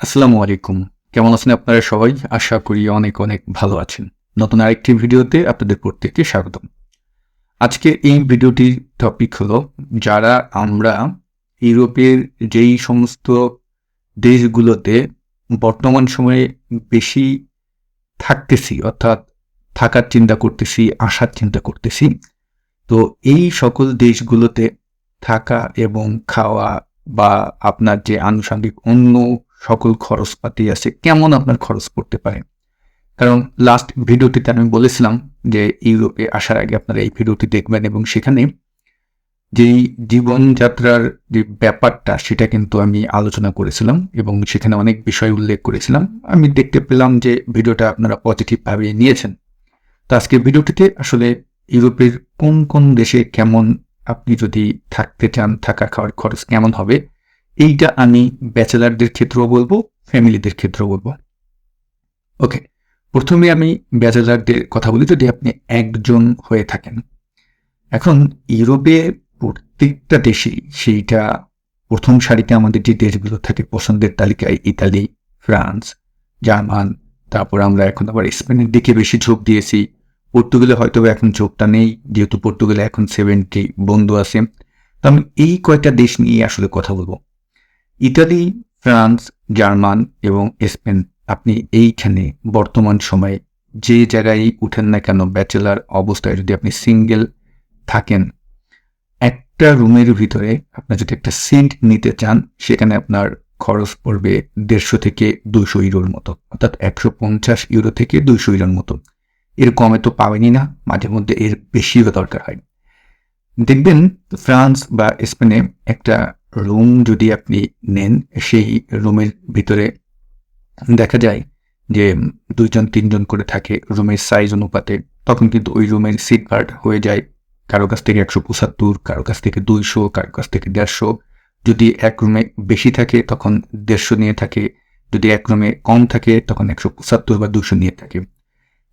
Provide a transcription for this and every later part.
আসসালামু আলাইকুম। কেমন আছেন আপনারা সবাই? আশা করি অনেক অনেক ভালো আছেন। নতুন আরেকটি ভিডিওতে আপনাদের প্রত্যেককে স্বাগতম। আজকে এই ভিডিওটির টপিক হলো যারা আমরা ইউরোপের যেই সমস্ত দেশগুলোতে বর্তমান সময়ে বেশি থাকতেছি, অর্থাৎ থাকার চিন্তা করতেছি, আসার চিন্তা করতেছি, তো এই সকল দেশগুলোতে থাকা এবং খাওয়া বা আপনার যে আনুষঙ্গিক অন্য সকল খরচপাতি আছে। কেমন আপনার খরচ পড়তে পারে? কারণ লাস্ট ভিডিওটিতে আমি বলেছিলাম যে ইউরোপে আসার আগে আপনারা এই ভিডিওটি দেখবেন এবং সেখানে যেই জীবনযাত্রার যে ব্যাপারটা, সেটা কিন্তু আমি আলোচনা করেছিলাম এবং সেখানে অনেক বিষয় উল্লেখ করেছিলাম। আমি দেখতে পেলাম যে ভিডিওটা আপনারা পজিটিভভাবে নিয়েছেন। তো আজকে ভিডিওটিতে আসলে ইউরোপের কোন কোন দেশে কেমন আপনি যদি থাকতে চান, থাকা খাওয়ার খরচ কেমন হবে এইটা আমি ব্যাচেলারদের ক্ষেত্রেও বলব, ফ্যামিলিদের ক্ষেত্রেও বলব। ওকে, প্রথমে আমি ব্যাচেলারদের কথা বলি, যদি আপনি একজন হয়ে থাকেন। এখন ইউরোপে প্রত্যেকটা দেশেই সেইটা প্রথম সারিতে আমাদের যে দেশগুলো থাকে পছন্দের তালিকায়, ইতালি, ফ্রান্স, জার্মান, তারপর আমরা এখন আবার স্পেনের দিকে বেশি ঝোঁক দিয়েছি। পর্তুগালে হয়তো এখন ঝোঁকটা নেই, যেহেতু পর্তুগালে এখন সেভেন্টি বন্ধু আছে। তো আমি এই কয়েকটা দেশ নিয়ে আসলে কথা বলব। ইতালি, ফ্রান্স, জার্মান এবং স্পেন। আপনি এইখানে বর্তমান সময়ে যে জায়গায় উঠেন না কেন, ব্যাচেলার অবস্থায় যদি আপনি সিঙ্গেল থাকেন, একটা রুমের ভিতরে আপনার যদি একটা সেন্ট নিতে চান, সেখানে আপনার খরচ পড়বে দেড়শো থেকে দুইশো ইউরোর মতো, অর্থাৎ একশো পঞ্চাশ ইউরো থেকে দুইশো ইউরোর মতো। এর কমে তো পাবেনই না, মাঝে মধ্যে এর বেশিও দরকার হয়। দেখবেন, ফ্রান্স বা স্পেনে একটা রুম যদি আপনি নেন, সেই রুমের ভিতরে দেখা যায় যে দুইজন, তিনজন করে থাকে রুমের সাইজ অনুপাতে। তখন কিন্তু ওই রুমের সিট ভার্ট হয়ে যায়। কারও কাছ থেকে একশো পঁচাত্তর, কারও কাছ থেকে দুইশো, কারও কাছ থেকে দেড়শো। যদি এক রুমে বেশি থাকে, তখন দেড়শো নিয়ে থাকে। যদি এক রুমে কম থাকে, তখন একশো পঁচাত্তর বা দুশো নিয়ে থাকে।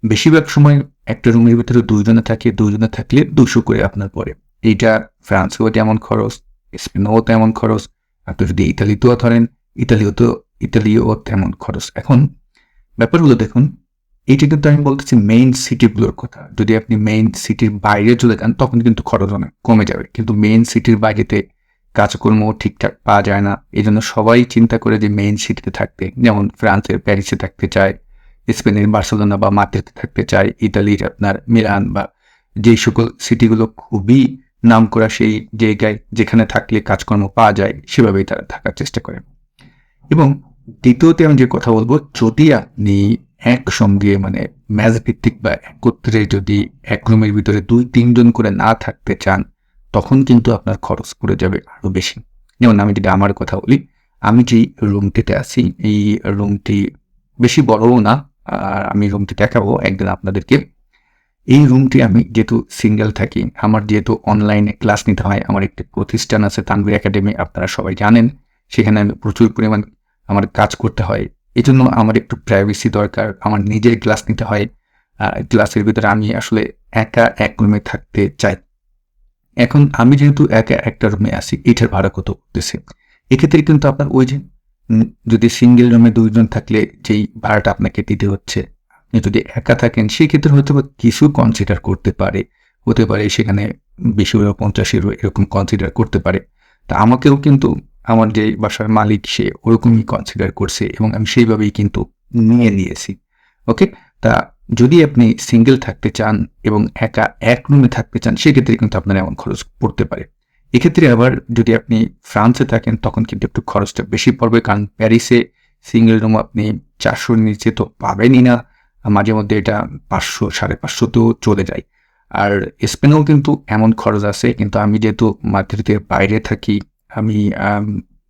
বেশিরভাগ সময় একটা রুমের ভিতরে দুইজনে থাকে, দুইজনে থাকলে দুশো করে আপনার পরে এইটা ফ্রান্সেও তেমন খরচ। স্পেনেও তেমন খরচ আপনি যদি ইতালিতেও ধরেন, ইতালিও তো, ইতালিও তেমন খরচ। এখন, ব্যাপারগুলো দেখুন, এইটা কিন্তু আমি বলতেছি মেইন সিটিগুলোর কথা। যদি আপনি মেইন সিটির বাইরে চলে যান, তখন কিন্তু খরচ অনেক কমে যাবে। কিন্তু মেইন সিটির বাইরেতে কাজকর্ম ঠিকঠাক পাওয়া যায় না। এই জন্য সবাই চিন্তা করে যে মেইন সিটিতে থাকতে, যেমন ফ্রান্সের প্যারিসে থাকতে চায়, স্পেনের বার্সেলোনা বা মাদ্রিদে থাকতে চায়, ইতালির আপনার মিলান বা যেই সকল সিটিগুলো খুবই নাম করা সেই জায়গায় যেখানে থাকলে কাজকর্ম পাওয়া যায়, সেভাবেই তারা থাকার চেষ্টা করে। এবং দ্বিতীয়তে আমি যে কথা বলব, যদি আপনি একসঙ্গে মানে ম্যাচ ভিত্তিক বা একত্রে যদি এক রুমের ভিতরে দুই, তিনজন করে না থাকতে চান, তখন কিন্তু আপনার খরচ পড়ে যাবে আরও বেশি। যেমন আমি যদি আমার কথা বলি, আমি যেই রুমটিতে আছি, এই রুমটি বেশি বড়ও না, আর আমি রুমটি দেখাবো, একদিন আপনাদেরকে। এই রুমটি আমি যেহেতু সিঙ্গেল থাকি, আমার যেহেতু অনলাইনে ক্লাস নিতে হয়, আমার একটি প্রতিষ্ঠান আছে তানভীর একাডেমি আপনারা সবাই জানেন, সেখানে আমি প্রচুর পরিমাণ আমার কাজ করতে হয়। এই জন্য আমার একটু প্রাইভেসি দরকার, আমার নিজের ক্লাস নিতে হয়। ক্লাসের ভিতরে আমি আসলে একা এক রুমে থাকতে চাই। এখন আমি যেহেতু একা একটা রুমে আসি এটার ভাড়া কত করতেছে। এক্ষেত্রে কিন্তু আপনার ওই যে যদি সিঙ্গেল রুমে দুইজন থাকলে যেই ভাড়াটা আপনাকে দিতে হচ্ছে যদি একা থাকেন, সেক্ষেত্রে হয়তো কিছু কনসিডার করতে পারে। হতে পারে সেখানে বেশি ইউরো পঞ্চাশ ইউরো এরকম কনসিডার করতে পারে। তা আমাকেও কিন্তু আমার যে বাসার মালিক, সে ওরকমই কনসিডার করছে এবং আমি সেইভাবেই কিন্তু নিয়ে নিয়েছি। ওকে তা যদি আপনি সিঙ্গেল থাকতে চান এবং একা এক রুমে থাকতে চান, সেক্ষেত্রে কিন্তু আপনার এমন খরচ পড়তে পারে। এক্ষেত্রে আবার যদি আপনি ফ্রান্সে থাকেন, তখন কিন্তু একটু খরচটা বেশি পড়বে। কারণ প্যারিসে সিঙ্গেল রুম আপনি চারশোর নিচে তো পাবেনই না। মাঝে মধ্যে এটা পাঁচশো, সাড়ে পাঁচশোতেও চলে যায়। আর স্পেনেও কিন্তু এমন খরচ আছে, কিন্তু আমি যেহেতু মাদ্রিদের বাইরে থাকি, আমি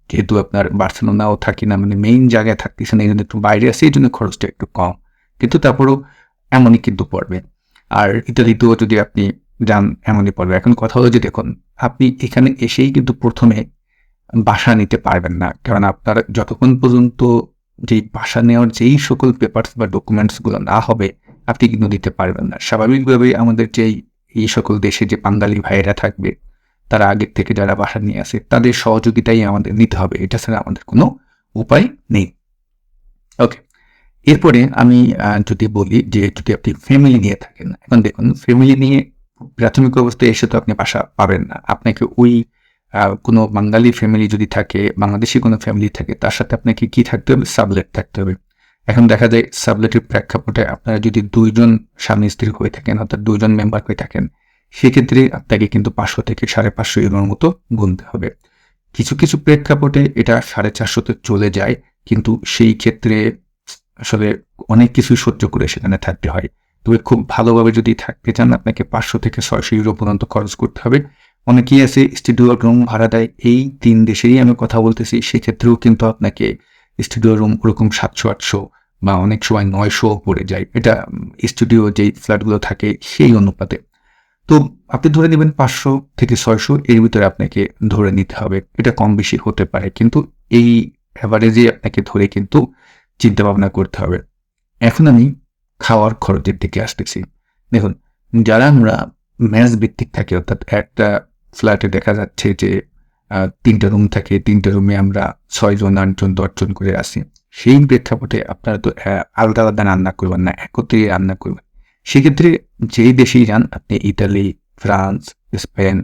যেহেতু আপনার বার্সেলোনাও থাকি না মানে মেইন জায়গায় থাকতেছে না, এই জন্য একটু বাইরে আছে, এই জন্য খরচটা একটু কম। কিন্তু তারপরেও এমনই কিন্তু পড়বে। আর ইত্যাদিতেও যদি আপনি যান, এমনই পড়বে। এখন কথা হলো যে দেখুন, আপনি এখানে এসেই কিন্তু প্রথমে বাসা নিতে পারবেন না, কারণ আপনার যতক্ষণ পর্যন্ত যে বাসা নেওয়ার যেই সকল পেপারস বা ডকুমেন্টসগুলো না হবে, আপনি কিন্তু দিতে পারবেন না। স্বাভাবিকভাবে আমাদের যেই এই সকল দেশে যে বাঙালি ভাইয়েরা থাকবে, তারা আগের থেকে যারা বাসা নিয়ে আসে, তাদের সহযোগিতাই আমাদের নিতে হবে। এটা ছাড়া আমাদের কোনো উপায় নেই। ওকে এরপরে আমি যদি বলি যে যদি আপনি ফ্যামিলি নিয়ে থাকেন, এখন দেখুন ফ্যামিলি নিয়ে প্রাথমিক অবস্থায় এসে তো আপনি বাসা পাবেন না। আপনাকে ওই কোনো বাঙালি ফ্যামিলি যদি থাকে, বাংলাদেশি কোনো ফ্যামিলি থাকে, তার সাথে আপনাকে কি থাকতে হবে? সাবলেট থাকতে হবে। এখন দেখা যায় সাবলেটের প্রেক্ষাপটে আপনারা যদি দুইজন স্বামী স্ত্রী হয়ে থাকেন, অর্থাৎ দুইজন মেম্বার হয়ে থাকেন, সেক্ষেত্রে আপনাকে কিন্তু পাঁচশো থেকে সাড়ে পাঁচশো ইউরোর মতো গুনতে হবে। কিছু কিছু প্রেক্ষাপটে এটা সাড়ে চারশোতে চলে যায়, কিন্তু সেই ক্ষেত্রে আসলে অনেক কিছু সহ্য করে সেখানে থাকতে হয়। তবে খুব ভালোভাবে যদি থাকতে চান, আপনাকে পাঁচশো থেকে ছয়শো ইউরো পর্যন্ত খরচ করতে হবে। অনেকেই আছে স্টুডিও রুম ভাড়া দেয় এই তিন দেশেই আমি কথা বলতেছি, সেক্ষেত্রেও কিন্তু আপনাকে স্টুডিও রুম ওরকম সাতশো, আটশো বা অনেক সময় নয়শো পড়ে যায়। এটা স্টুডিও যেই ফ্ল্যাটগুলো থাকে সেই অনুপাতে। তো আপনি ধরে নেবেন পাঁচশো থেকে ছয়শো, এর ভিতরে আপনাকে ধরে নিতে হবে। এটা কম বেশি হতে পারে, কিন্তু এই অ্যাভারেজে আপনাকে ধরে কিন্তু চিন্তা ভাবনা করতে হবে। এখন আমি খাওয়ার খরচের দিকে আসতেছি। দেখুন, যারা আমরা ম্যাচ ভিত্তিক থাকি, অর্থাৎ একটা ফ্ল্যাটে দেখা যাচ্ছে যে তিনটা রুম থাকে, তিনটা রুমে আমরা ছয়জন, আটজন, দশজন করে আসি। সেই প্রেক্ষাপটে আপনারা তো আলাদা আলাদা রান্না করবেন না, একত্রে রান্না করবেন। সেক্ষেত্রে যেই দেশেই যান, আপনি ইতালি, ফ্রান্স, স্পেন,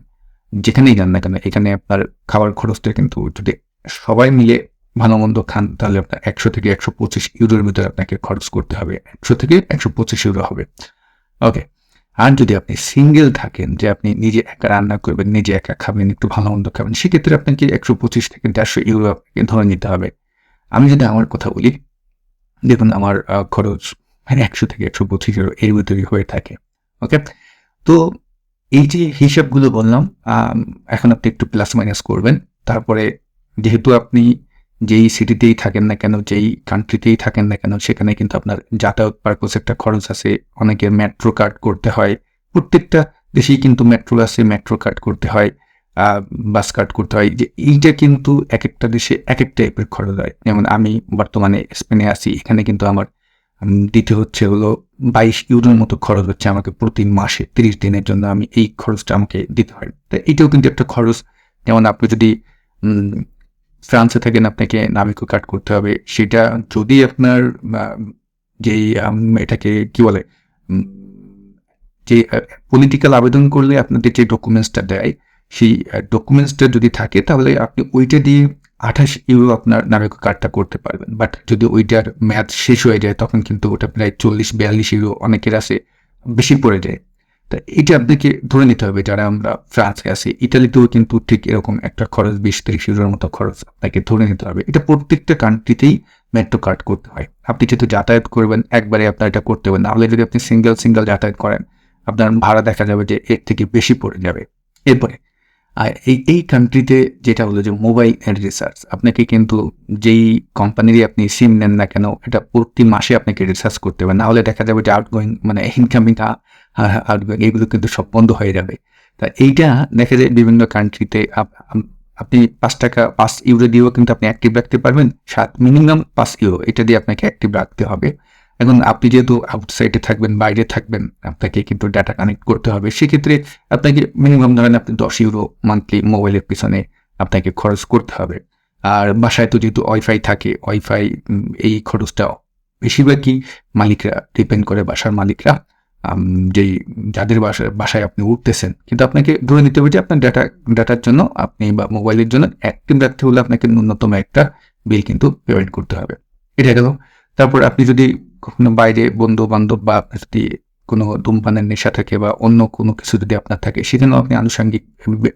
যেখানেই যান না কেন, এখানে আপনার খাবার খরচটা কিন্তু যদি সবাই মিলে ভালো মন্দ খান, তাহলে আপনার একশো থেকে একশো পঁচিশ ইউরোর ভিতরে আপনাকে খরচ করতে হবে। একশো থেকে একশো পঁচিশ ইউরো হবে। ওকে আর যদি আপনি সিঙ্গেল থাকেন, যে আপনি নিজে একা রান্না করবেন, নিজে একা খাবেন, একটু ভালো মন্দ খাবেন, সেক্ষেত্রে আপনাকে একশো পঁচিশ থেকে দেড়শো ইউরো আপনাকে ধরে নিতে হবে। আমি যদি আমার কথা বলি, দেখুন আমার খরচ একশো থেকে একশো পঁচিশ ইউরো এর ভিতরেই হয়ে থাকে ওকে তো এই যে হিসাবগুলো বললাম এখন আপনি একটু প্লাস মাইনাস করবেন, তারপরে যেহেতু আপনি যেই সিটিতেই থাকেন না কেন, যেই কান্ট্রিতেই থাকেন না কেন, সেখানে কিন্তু আপনার যাতায়াত পারপোজ একটা খরচ আছে। অনেকের মেট্রো কার্ড করতে হয়। প্রত্যেকটা দেশেই কিন্তু মেট্রো আছে মেট্রো কার্ড করতে হয় বাস কার্ড করতে হয়। যে এইটা কিন্তু এক একটা দেশে এক এক টাইপের খরচ হয়। যেমন আমি বর্তমানে স্পেনে আছি, এখানে কিন্তু আমার দিতে হচ্ছে হলো বাইশ ইউরোর মতো খরচ হচ্ছে আমাকে প্রতি মাসে, তিরিশ দিনের জন্য আমি এই খরচটা আমাকে দিতে হয়। তো এটাও কিন্তু একটা খরচ। যেমন আপনি যদি ফ্রান্সে থাকেন আপনাকে নাবিকো কার্ড করতে হবে। সেটা যদি আপনার যেই এটাকে কি বলে যে পলিটিক্যাল আবেদন করলে আপনাদের যে ডকুমেন্টসটা দেয়, সেই ডকুমেন্টসটা যদি থাকে, তাহলে আপনি ওইটা দিয়ে আঠাশ ইউরো আপনার নাবিকো কার্ডটা করতে পারবেন। বাট যদি ওইটার ম্যাচ শেষ হয়ে যায়, তখন কিন্তু ওটা প্রায় চল্লিশ, বিয়াল্লিশ ইউরো অনেকের আছে, বেশি পড়ে যায়। তা এটা আপনাকে ধরে নিতে হবে, যারা আমরা ফ্রান্স আছি ইটালিতেও কিন্তু ঠিক এরকম একটা খরচ, বিশ তিরিশ ইউরোর মতো খরচ আপনাকে ধরে নিতে হবে। এটা প্রত্যেকটা কান্ট্রিতেই মেট্রো কার্ড করতে হয়। আপনি যেহেতু যাতায়াত করবেন, একবারে আপনার এটা করতে হবে নাহলে যদি আপনি সিঙ্গেল সিঙ্গেল যাতায়াত করেন, আপনার ভাড়া দেখা যাবে যে এর থেকে বেশি পড়ে যাবে। এরপরে, আর এই এই কান্ট্রিতে যেটা হলো যে মোবাইল অ্যান্ড রিসার্চ আপনাকে কিন্তু যেই কোম্পানিরই আপনি সিম নেন না কেন, এটা প্রতি মাসে আপনাকে রিসার্চ করতে হবে। নাহলে দেখা যাবে যে আউটগোয়িং মানে ইনকামিং আউটগোয়িং এগুলো কিন্তু সব বন্ধ হয়ে যাবে। তা এইটা দেখা যায় বিভিন্ন কান্ট্রিতে আপনি পাঁচ টাকা, পাঁচ ইউরো দিয়েও কিন্তু আপনি অ্যাক্টিভ রাখতে পারবেন। সাত মিনিমাম পাঁচ ইউরো এটা দিয়ে আপনাকে অ্যাক্টিভ রাখতে হবে। এখন আপনি যেহেতু আউটসাইডে থাকবেন, বাইরে থাকবেন, আপনাকে কিন্তু ডাটা কানেক্ট করতে হবে। সেক্ষেত্রে আপনাকে মিনিমাম ধরেন আপনি দশ ইউরো মান্থলি মোবাইলের পিছনে আপনাকে খরচ করতে হবে। আর বাসায় তো যেহেতু ওয়াইফাই থাকে ওয়াইফাই এই খরচটা বেশিরভাগই মালিকরা ডিপেন্ড করে বাসার মালিকরা। যেই যাদের বাসায় বাসায় আপনি উঠতেছেন, কিন্তু আপনাকে ধরে নিতে হবে যে আপনার ডাটা ডাটার জন্য আপনি বা মোবাইলের জন্য অ্যাক্টিভ রাখতে হলে আপনাকে ন্যূনতম একটা বিল কিন্তু পেমেন্ট করতে হবে। এটা গেল। তারপর আপনি যদি কখনো বাইরে বন্ধু বান্ধব বা আপনার যদি কোনো ধূমপানের নেশা থাকে বা অন্য কোনো কিছু যদি আপনার থাকে সেখানেও আপনি আনুষঙ্গিক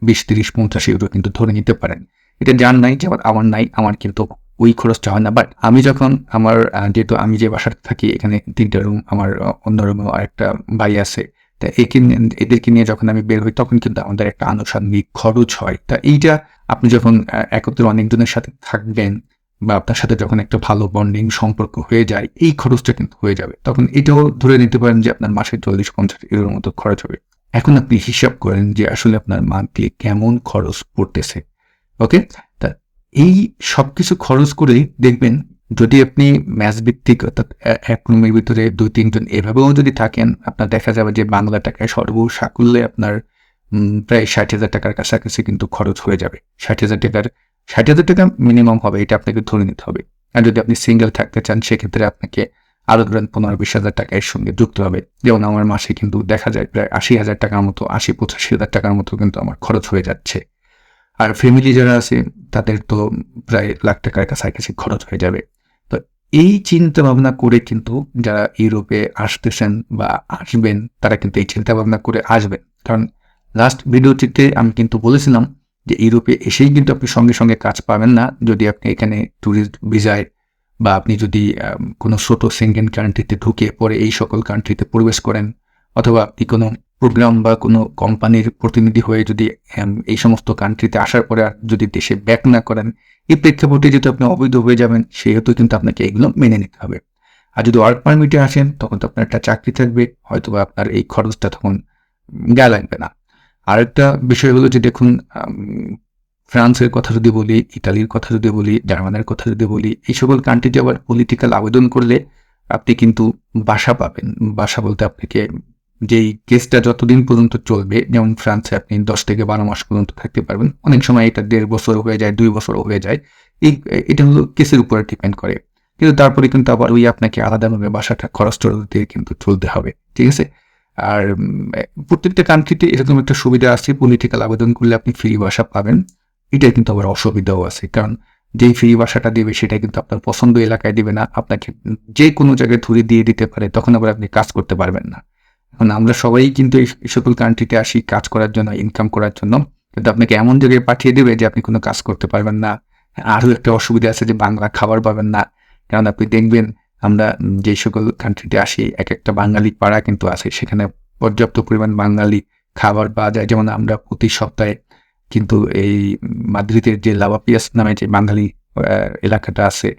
বিশ, তিরিশ, পঞ্চাশ ইউরো কিন্তু ধরে নিতে পারেন। এটা যার নাই, যেমন আমার নাই, আমার কিন্তু ওই খরচটা হয় না বাট আমি যখন আমার যেহেতু আমি যে বাসাতে থাকি, এখানে তিনটা রুম আমার অন্য রুমেও আরেকটা ভাই আছে, তা একে এদেরকে নিয়ে যখন আমি বের হই, তখন কিন্তু আমাদের একটা আনুষঙ্গিক খরচ হয়। তা এইটা আপনি যখন একত্রে অনেকজনের সাথে থাকবেন বা আপনার সাথে যখন একটা ভালো বন্ডিং সম্পর্ক হয়ে যায়, এই খরচটা কিন্তু হয়ে যাবে। তখন এটাও ধরে নিতে পারেন যে আপনার মাসে চল্লিশ, পঞ্চাশ ইউরোর মতো খরচ হবে। এখন আপনি হিসাব করেন যে আসলে আপনার মান্থলি কেমন খরচ পড়তেছে। ওকে তা এই সব কিছু খরচ করেই দেখবেন যদি আপনি ম্যাচ ভিত্তিক অর্থাৎ এক রুমের ভিতরে দুই, তিনজন এভাবেও যদি থাকেন, আপনার দেখা যাবে যে বাংলা টাকায় সর্বসাকুল্যে আপনার প্রায় ষাট হাজার টাকার কাছাকাছি কিন্তু খরচ হয়ে যাবে। ষাট হাজার টাকার, ষাট হাজার টাকা মিনিমাম হবে, এটা আপনাকে ধরে নিতে হবে। আর যদি আপনি সিঙ্গেল থাকতে চান, সেক্ষেত্রে আপনাকে আরও ধরেন পনেরো, বিশ হাজার টাকা এর সঙ্গে যুক্ত হবে। যেমন আমার মাসে কিন্তু দেখা যায় প্রায় আশি হাজার টাকার মতো, আশি, পঁচাশি হাজার টাকার মতো কিন্তু আমার খরচ হয়ে যাচ্ছে। আর ফ্যামিলি যারা আছে, তাদের তো প্রায় লাখ টাকার কাছাকাছি খরচ হয়ে যাবে। তো এই চিন্তা ভাবনা করে কিন্তু যারা ইউরোপে আসতেছেন বা আসবেন, তারা কিন্তু এই চিন্তা ভাবনা করে আসবেন। কারণ লাস্ট ভিডিওটিতে আমি কিন্তু বলেছিলাম যে ইউরোপে এসেই কিন্তু আপনি সঙ্গে সঙ্গে কাজ পাবেন না। যদি আপনি এখানে ট্যুরিস্ট ভিসায় বা আপনি যদি কোনো ছোটো সেঙ্গেন কান্ট্রিতে ঢুকে পরে এই সকল কান্ট্রিতে প্রবেশ করেন, অথবা আপনি কোনো প্রোগ্রাম বা কোনো কোম্পানির প্রতিনিধি হয়ে যদি এই সমস্ত কান্ট্রিতে আসার পরে আর যদি দেশে ব্যাক না করেন, এই প্রেক্ষাপটে যেহেতু আপনি অবৈধ হয়ে যাবেন, সেহেতু কিন্তু আপনাকে এগুলো মেনে নিতে হবে। আর যদি ওয়ার্ক পারমিটে আসেন, তখন তো আপনার একটা চাকরি থাকবে হয়তো বা আপনার এই খরচটা তখন গায়ে লাগবে না। আরেকটা বিষয় হলো যে দেখুন ফ্রান্সের কথা যদি বলি, ইতালির কথা যদি বলি, জার্মানের কথা যদি বলি, এই সকল কান্ট্রিতে আবার পলিটিক্যাল আবেদন করলে আপনি কিন্তু বাসা পাবেন। বাসা বলতে আপনাকে যেই কেসটা যতদিন পর্যন্ত চলবে, যেমন ফ্রান্সে আপনি দশ থেকে বারো মাস পর্যন্ত থাকতে পারবেন, অনেক সময় এটা দেড় বছর হয়ে যায়, দুই বছর হয়ে যায়। এই, এটা হলো কেসের উপরে ডিপেন্ড করে। কিন্তু তারপরে কিন্তু আবার ওই আপনাকে আলাদাভাবে বাসাটা, খরচ দিয়ে কিন্তু চলতে হবে, ঠিক আছে? আর প্রত্যেকটা কান্ট্রিতে এরকম একটা সুবিধা আছে পলিটিক্যাল আবেদন করলে আপনি ফ্রি বাসা পাবেন। এটা কিন্তু আবার অসুবিধাও আছে, কারণ যেই ফ্রি বাসাটা দেবে, সেটা কিন্তু আপনার পছন্দ এলাকায় দিবে না। আপনাকে যে কোনো জায়গায় ধরে দিয়ে দিতে পারে, তখন আবার আপনি কাজ করতে পারবেন না। এখন আমরা সবাই কিন্তু এই সকল কান্ট্রিতে আসি কাজ করার জন্য ইনকাম করার জন্য। কিন্তু আপনাকে এমন জায়গায় পাঠিয়ে দেবে যে আপনি কোনো কাজ করতে পারবেন না। আরও একটা অসুবিধা আছে যে বাংলা খাবার পাবেন না। কারণ আপনি দেখবেন আমরা যে সকল কান্ট্রিতে আসি, এক একটা বাঙালি পাড়া কিন্তু আছে। সেখানে পর্যাপ্ত পরিমাণ বাঙালি খাবার পাওয়া যায়। যেমন আমরা প্রতি সপ্তাহে কিন্তু এই মাদ্রিদের যে লাভাপিয়াস নামে যে বাঙালি এলাকাটা আছে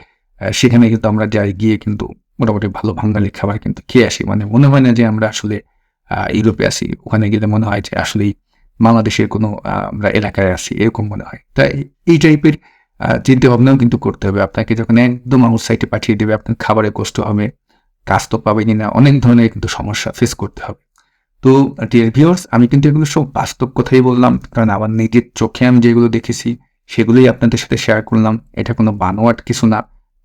সেখানে কিন্তু আমরা যাই গিয়ে কিন্তু মোটামুটি ভালো বাঙালি খাবার কিন্তু খেয়ে আসি। মানে মনে হয় না যে আমরা আসলে ইউরোপে আসি। ওখানে গেলে মনে হয় যে আসলেই বাংলাদেশের কোনো আমরা এলাকায় আসি, এরকম মনে হয়। তাই এই টাইপের চিন্তা ভাবনাও কিন্তু করতে হবে। আপনাকে যখন একদম আউটসাইডে পাঠিয়ে দেবে, আপনার খাবারে কষ্ট হবে, কাজ তো পাবেনই না, অনেক ধরনের কিন্তু সমস্যা ফেস করতে হবে। তো ডিয়ার ভিউয়ার্স আমি কিন্তু এগুলো সব বাস্তব কথাই বললাম, কারণ আমার নিজের চোখে আমি যেগুলো দেখেছি, সেগুলোই আপনাদের সাথে শেয়ার করলাম। এটা কোনো বানোয়াট কিছু না।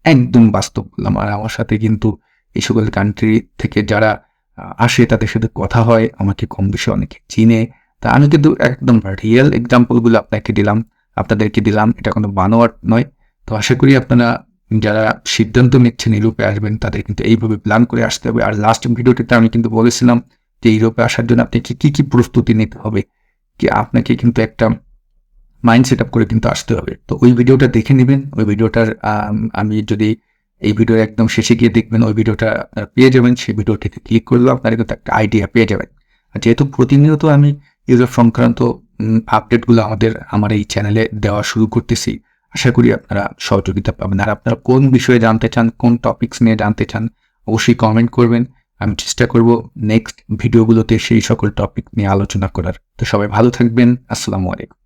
একদম বাস্তব বললাম আর আমার সাথে কিন্তু এই সকল কান্ট্রি থেকে যারা আসে, তাদের সাথে কথা হয়, আমাকে কম বেশি অনেকে চিনে। তা আমি কিন্তু একদম রিয়েল এক্সাম্পলগুলো আপনাকে দিলাম। আপনাদেরকে দিলাম, এটা কোনো বানোয়াট নয়। তো আশা করি আপনারা যারা সিদ্ধান্ত নিচ্ছেন ইউরোপে আসবেন, তাদের কিন্তু এইভাবে প্ল্যান করে আসতে হবে। আর লাস্ট ভিডিওটিতে আমি কিন্তু বলেছিলাম যে ইউরোপে আসার জন্য আপনাকে কি কি প্রস্তুতি নিতে হবে, কি আপনাকে কিন্তু একটা মাইন্ড সেট আপ করে কিন্তু আসতে হবে। তো ওই ভিডিওটা দেখে নেবেন, ওই ভিডিওটার আমি যদি এই ভিডিওর একদম শেষে গিয়ে দেখবেন, ওই ভিডিওটা পেয়ে যাবেন, সেই ভিডিওটিতে ক্লিক করলেও আপনারা কিন্তু একটা আইডিয়া পেয়ে যাবেন। আর যেহেতু প্রতিনিয়ত আমি ইউরোপ সংক্রান্ত আপডেটগুলো আমাদের, আমার এই চ্যানেলে দেওয়া শুরু করতেছি, আশা করি আপনারা সহযোগিতা পাবেন। আর আপনারা কোন বিষয়ে জানতে চান, কোন টপিকস নিয়ে জানতে চান, অবশ্যই কমেন্ট করবেন। আমি চেষ্টা করব নেক্সট ভিডিওগুলোতে সেই সকল টপিক নিয়ে আলোচনা করার। তো সবাই ভালো থাকবেন। আসসালামু আলাইকুম।